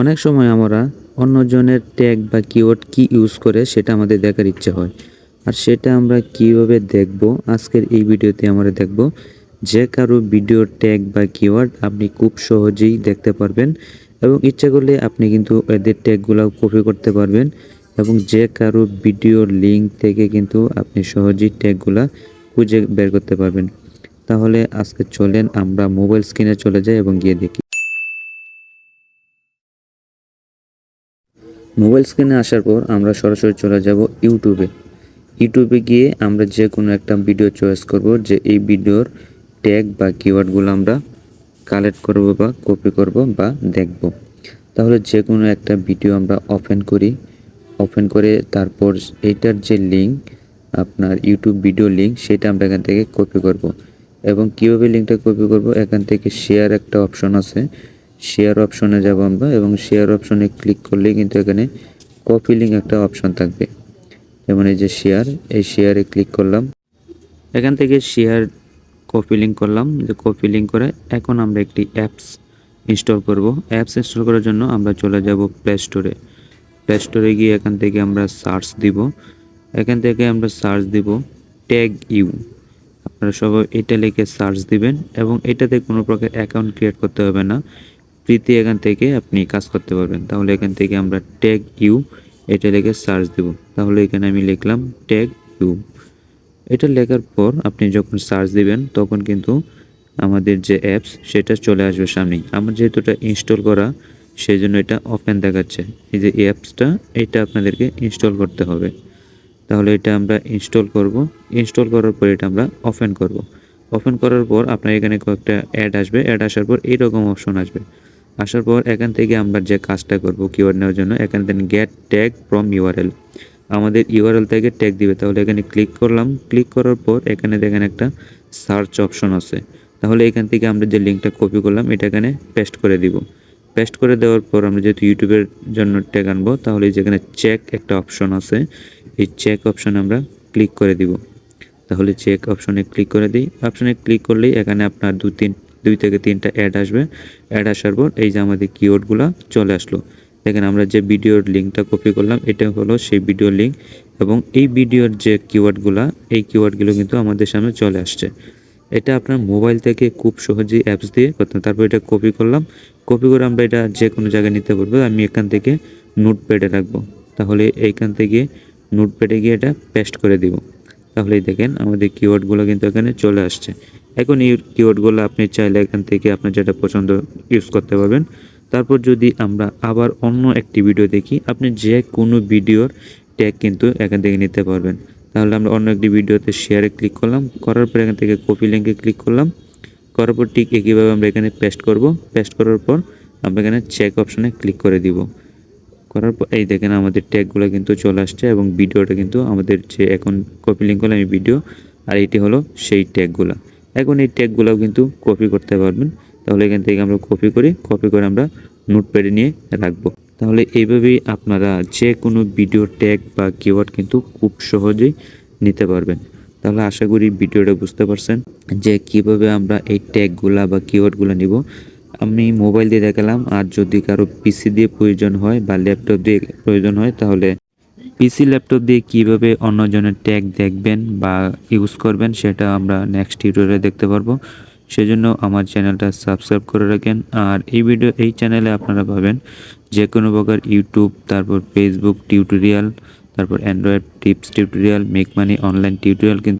অনেক সময় আমরা অন্যজনের ট্যাগ বা কিওয়ার্ড কি ইউজ করে সেটা আমাদের দেখার ইচ্ছা হয়। আর সেটা আমরা কীভাবে দেখব? আজকের এই ভিডিওতে আমরা দেখব যে কারও ভিডিওর ট্যাগ বা কিওয়ার্ড আপনি খুব সহজেই দেখতে পারবেন এবং ইচ্ছা করলে আপনি কিন্তু এদের ট্যাগগুলো কপি করতে পারবেন এবং যে কারও ভিডিওর লিঙ্ক থেকে কিন্তু আপনি সহজেই ট্যাগগুলা খুঁজে বের করতে পারবেন। তাহলে আজকে চলেন আমরা মোবাইল স্ক্রিনে চলে যাই এবং গিয়ে দেখি। মোবাইল স্ক্রিনে আসার পর আমরা সরাসরি চলে যাব ইউটিউবে। ইউটিউবে গিয়ে আমরা যে কোনো একটা ভিডিও চয়েস করব যে এই ভিডিওর ট্যাগ বা কিওয়ার্ডগুলো আমরা কালেক্ট করব বা কপি করব বা দেখব। তাহলে যে কোনো একটা ভিডিও আমরা ওপেন করি। ওপেন করে তারপর এইটার যে লিঙ্ক আপনার ইউটিউব ভিডিও লিঙ্ক সেটা আমরা এখান থেকে কপি করব। এবং কীভাবে লিঙ্কটা কপি করব? এখান থেকে শেয়ার একটা অপশন আছে। শেয়ার অপশনে যাব আমরা এবং শেয়ার অপশনে ক্লিক করলেই কিন্তু এখানে কপি লিঙ্ক একটা অপশন থাকবে। যেমন এই যে শেয়ার এই শেয়ারে ক্লিক করলাম। এখান থেকে শেয়ার কপি লিঙ্ক করলাম। যে কপি লিঙ্ক করে এখন আমরা একটি অ্যাপস ইনস্টল করব। অ্যাপস ইনস্টল করার জন্য আমরা চলে যাব প্লে স্টোরে প্লে স্টোরে গিয়ে এখান থেকে আমরা সার্চ দিব। এখান থেকে আমরা সার্চ দিব ট্যাগ ইউ আপনারা সবাই এটা লিখে সার্চ দিবেন এবং এটাতে কোনো প্রকার অ্যাকাউন্ট ক্রিয়েট করতে হবে না। প্রীতি এখান থেকে আপনি কাজ করতে পারবেন। তাহলে এখান থেকে আমরা ট্যাগ ইউ এটা লিখে সার্চ দেব। তাহলে এখানে আমি লিখলাম ট্যাগ ইউ এটা লেখার পর আপনি যখন সার্চ দিবেন, তখন কিন্তু আমাদের যে অ্যাপস সেটা চলে আসবে সামনেই। আমার যেহেতু এটা ইনস্টল করা সেই জন্য এটা ওপেন দেখাচ্ছে। এই যে অ্যাপসটা এটা আপনাদেরকে ইনস্টল করতে হবে। তাহলে এটা আমরা ইনস্টল করব। ইনস্টল করার পর এটা আমরা ওপেন করব। ওপেন করার পর আপনার এখানে কয়েকটা অ্যাড আসবে। অ্যাড আসার পর এইরকম অপশন আসবে। আসার পর এখান থেকে আমরা যে কাজটা করব কিওয়ার্ড নেওয়ার জন্য, এখান থেকে গেট ট্যাগ ফ্রম ইউআরএল আমাদের ইউআরএল থেকে ট্যাগ দিবে, তাহলে এখানে ক্লিক করলাম। ক্লিক করার পর এখানে দেখেন একটা সার্চ অপশন আছে। তাহলে এখান থেকে আমরা যে লিঙ্কটা কপি করলাম, এটা এখানে পেস্ট করে দিব। পেস্ট করে দেওয়ার পর আমরা যেহেতু ইউটিউবের জন্য ট্যাগ আনব, তাহলে যেখানে চেক একটা অপশন আছে, এই চেক অপশনে আমরা ক্লিক করে দিব। তাহলে চেক অপশনে ক্লিক করে দিই। অপশনে ক্লিক করলেই এখানে আপনার দু তিন দুই থেকে তিনটা অ্যাড আসবে। অ্যাড আসার পর এই যে আমাদের কিওয়ার্ডগুলো চলে আসলো। দেখেন আমরা যে ভিডিওর লিঙ্কটা কপি করলাম, এটা হলো সেই ভিডিওর লিঙ্ক এবং এই ভিডিওর যে কিওয়ার্ডগুলো এই কিওয়ার্ডগুলো কিন্তু আমাদের সামনে চলে আসছে। এটা আপনার মোবাইল থেকে খুব সহজেই অ্যাপস দিয়ে করতে তারপর এটা কপি করলাম। কপি করে আমরা এটা যে কোনো জায়গায় নিতে পারব। আমি এখান থেকে নোট প্যাডে রাখব। তাহলে এইখান থেকে নোট প্যাডে গিয়ে এটা পেস্ট করে দিব। তাহলেই দেখেন আমাদের কিওয়ার্ডগুলো কিন্তু এখানে চলে আসছে। এখন এই কিওয়ার্ডগুলো আপনি চাইলে এখান থেকে আপনার যেটা পছন্দ ইউজ করতে পারবেন। তারপর যদি আমরা আবার অন্য একটি ভিডিও দেখি, আপনি যে কোনো ভিডিওর ট্যাগ কিন্তু এখান থেকে নিতে পারবেন। তাহলে আমরা অন্য একটি ভিডিওতে শেয়ারে ক্লিক করলাম। করার পর এখান থেকে কপি লিঙ্কে ক্লিক করলাম। করার পর ঠিক একইভাবে আমরা এখানে পেস্ট করব। পেস্ট করার পর আমরা এখানে চেক অপশানে ক্লিক করে দিব। করার পর এই দেখেন আমাদের ট্যাগগুলো কিন্তু চলে আসছে এবং ভিডিওটা কিন্তু আমাদের যে এখন কপি লিঙ্ক হলো, আমি ভিডিও আর এটি হলো সেই ট্যাগগুলো এখন এই ট্যাগগুলোও কিন্তু কপি করতে পারবেন। তাহলে এখান থেকে আমরা কপি করি কপি করে আমরা নোটপ্যাডে নিয়ে রাখব। তাহলে এইভাবেই আপনারা যে কোনো ভিডিও ট্যাগ বা কিওয়ার্ড কিন্তু খুব সহজেই নিতে পারবেন। তাহলে আশা করি ভিডিওটা বুঝতে পারছেন যে কীভাবে আমরা এই ট্যাগগুলা বা কিওয়ার্ডগুলো নিব। আমি মোবাইল দিয়ে দেখালাম। আর যদি কারও পিসি দিয়ে প্রয়োজন হয় বা ল্যাপটপ দিয়ে প্রয়োজন হয়, তাহলে পিসি ল্যাপটপ দিয়ে কীভাবে অন্যজনের ট্যাগ দেখবেন বা ইউজ করবেন, সেটা আমরা নেক্সট টিউটোরিয়ালে দেখতে পারব। সেজন্য আমার চ্যানেলটা সাবস্ক্রাইব করে রাখেন। আর এই ভিডিও এই চ্যানেলে আপনারা পাবেন যে কোনো প্রকার ইউটিউব তারপর ফেসবুক টিউটোরিয়াল তারপর Android tips tutorial make money online tutorial কিন্তু